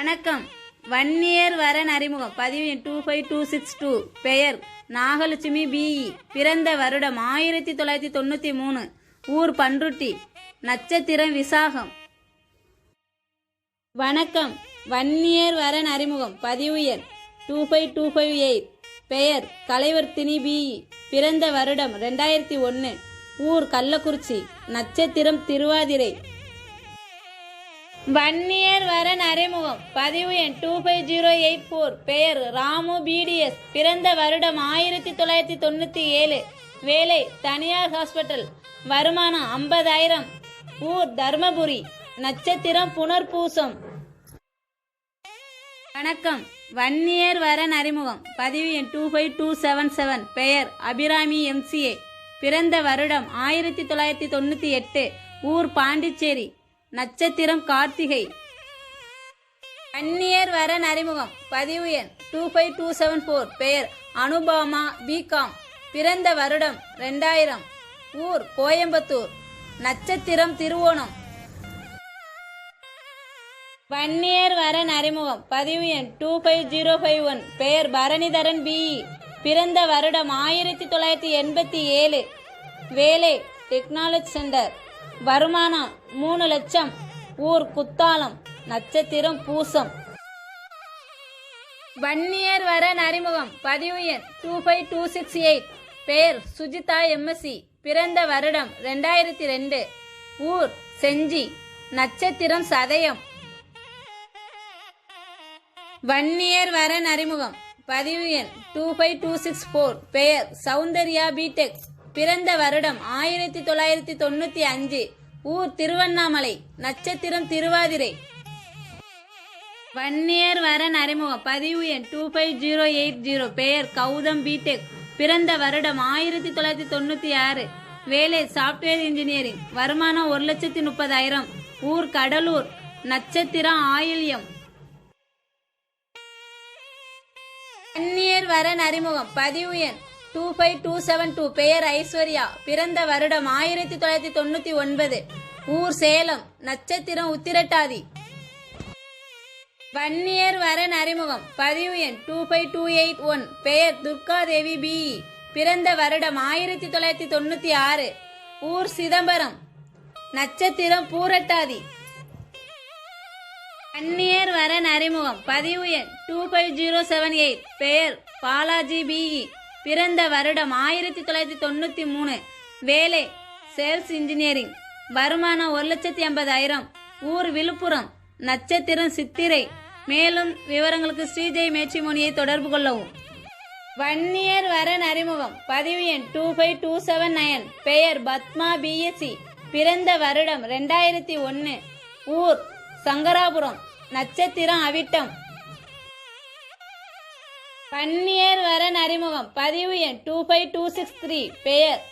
வணக்கம். வன்னியர் வரன் அறிமுகம். பதிவு two five two six two பெயர் நாகலட்சுமி பிஇ பிறந்த வருடம் ஆயிரத்தி தொள்ளாயிரத்தி தொண்ணூற்றி மூணு. ஊர் பன்ருட்டி. நட்சத்திரம் விசாகம். வணக்கம். வன்னியர் வரன் அறிமுகம். பதிவு எண் two five two five eight பெயர் கலைவர்த்தினி பிஇ பிறந்த வருடம் ரெண்டாயிரத்தி ஒன்று ஊர் கள்ளக்குறிச்சி. நட்சத்திரம் திருவாதிரை. வன்னியர் வரன் அறிமுகம் பதிவு எண் two five zero eight four பெயர் ராமு பிடிஎஸ் பிறந்த வருடம் ஆயிரத்தி தொள்ளாயிரத்தி தொண்ணூற்றி ஏழு. வேலை தனியார் ஹாஸ்பிட்டல் வருமானம் ஐம்பதாயிரம். ஊர் தர்மபுரி. நட்சத்திரம் புனர்பூசம். வணக்கம். வன்னியர் வரன் அறிமுகம் பதிவு எண் two five two seven seven பெயர் அபிராமி எம்சிஏ பிறந்த வருடம் ஆயிரத்தி தொள்ளாயிரத்தி தொண்ணூற்றி எட்டு. ஊர் பாண்டிச்சேரி. நட்சத்திரம் கார்த்திகை. வன்னியர் வரன் அறிமுகம் பதிவு எண் two five two seven four பெயர் அனுபாமா பிகாம். பிறந்த வருடம் ரெண்டாயிரம் ஊர் கோயம்புத்தூர். நட்சத்திரம் திருவோணம். வன்னியர் வரன் அறிமுகம் பதிவு எண் two five zero five one பெயர் பரணிதரன் பிஇ பிறந்த வருடம் ஆயிரத்தி தொள்ளாயிரத்தி எண்பத்தி ஏழு. வேலை டெக்னாலஜி சென்டர். வருமானம் மூணு லட்சம். ஊர் குத்தாலம் நட்சத்திரம் பூசம். வன்னியர் வரன் அறிமுகம் பதிவு எண் two five two six eight பெயர் சுஜிதா எம்எஸ்சி பிறந்த வருடம் ரெண்டாயிரத்தி ரெண்டு. ஊர் செஞ்சி நட்சத்திரம் சதயம். வன்னியர் வரன் அறிமுகம் பதிவு எண் two five two six four பெயர் சௌந்தர்யா பிடெக் பிறந்த வருடம் ஆயிரத்தி தொள்ளாயிரத்தி தொண்ணூற்றி அஞ்சு. ஊர் திருவண்ணாமலை. நட்சத்திரம் திருவாதிரை. வன்னியர் வரன் அறிமுகம். பதிவு எண் two five zero eight zero பெயர் கௌதம் பிடெக் பிறந்த வருடம் ஆயிரத்தி தொள்ளாயிரத்தி தொண்ணூற்றி ஆறு. வேலை சாஃப்ட்வேர் இன்ஜினியரிங் வருமானம் ஒரு லட்சத்தி முப்பதாயிரம். ஊர் கடலூர். நட்சத்திரம் ஆயில்யம். வன்னியர் வரன் அறிமுகம். பதிவு எண் two five two seven two பெயர் ஐஸ்வர்யா. பிறந்த வருடம் ஆயிரத்தி தொள்ளாயிரத்தி தொண்ணூற்றி ஒன்பது. ஊர் சேலம் நட்சத்திரம் உத்திரட்டாதி. வன்னியர் வரன் அறிமுகம். பதிவு எண் two five two eight one பெயர் துர்காதேவி பிஇ பிறந்த வருடம் ஆயிரத்தி தொள்ளாயிரத்தி தொண்ணூற்றி ஆறு. ஊர் சிதம்பரம் நட்சத்திரம் பூரட்டாதி. வன்னியர் வரன் அறிமுகம். பதிவு எண் two five zero seven eight பெயர் பாலாஜி பிஇ பிறந்த வருடம் ஆயிரத்தி தொள்ளாயிரத்தி தொண்ணூற்றி மூணு. வேலை சேல்ஸ் இன்ஜினியரிங் வருமானம் ஒரு லட்சத்தி ஐம்பதாயிரம். ஊர் விழுப்புரம். நட்சத்திரம் சித்திரை. மேலும் விவரங்களுக்கு ஸ்ரீஜெய் மேட்சிமோனியை தொடர்பு கொள்ளவும். வன்னியர் வரன் அறிமுகம். பதிவு எண் two five two seven nine பெயர் பத்மா பிஎஸ்சி பிறந்த வருடம் ரெண்டாயிரத்தி ஒன்று ஊர் சங்கராபுரம். நட்சத்திரம் அவிட்டம். பன்னியர் வரன் அறிமுகம். பதிவு எண் two five two six three பெயர்.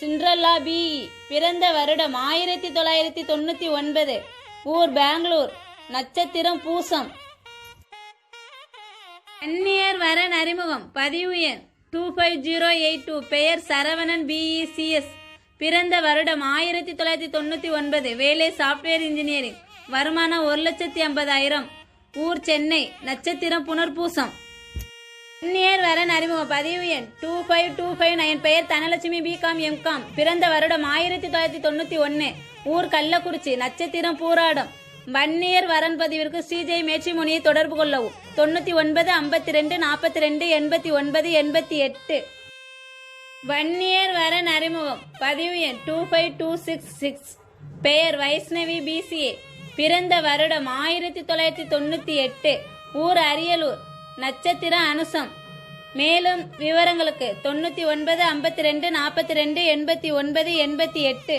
சிண்ட்ரல்லா பிஇ பிறந்த வருடம் ஆயிரத்தி தொள்ளாயிரத்தி தொண்ணூற்றி ஒன்பது. ஊர் பெங்களூர். நட்சத்திரம் பூசம். அந்நியர் வரன் அறிமுகம் பதிவு எண் two five zero eight two பெயர் சரவணன் பிஇசிஎஸ் பிறந்த வருடம் ஆயிரத்தி தொள்ளாயிரத்தி தொண்ணூற்றி ஒன்பது. வேலை சாஃப்ட்வேர் இன்ஜினியரிங் வருமானம் ஒரு லட்சத்தி ஐம்பதாயிரம். ஊர் சென்னை. நட்சத்திரம் புனர்பூசம். அந்நியர் வரன் அறிமுகம் பதிவு எண் two five two five nine பெயர் தனலட்சுமி பிகாம் எம்காம் பிறந்த வருடம் ஆயிரத்தி தொள்ளாயிரத்தி தொண்ணூற்றி ஒன்று ஊர் கள்ளக்குறிச்சி நட்சத்திரம் பூராடம். வன்னியர் வரன் பதிவிற்கு ஸ்ரீஜெய் மேட்சிமுனியை தொடர்பு கொள்ளவும். தொண்ணூற்றி ஒன்பது ஐம்பத்தி ரெண்டு நாற்பத்தி ரெண்டு எண்பத்தி ஒன்பது எண்பத்தி எட்டு. வன்னியர் வரன் அறிமுகம் பதிவு எண் two five two six six பெயர் வைஷ்ணவி பிசிஏ பிறந்த வருடம் ஆயிரத்தி தொள்ளாயிரத்தி தொண்ணூற்றி எட்டு. ஊர் அரியலூர். நட்சத்திரம் அனுசம். மேலும் விவரங்களுக்கு தொண்ணூற்றி ஒன்பது ஐம்பத்தி ரெண்டு நாற்பத்தி ரெண்டு எண்பத்தி ஒன்பது எண்பத்தி எட்டு.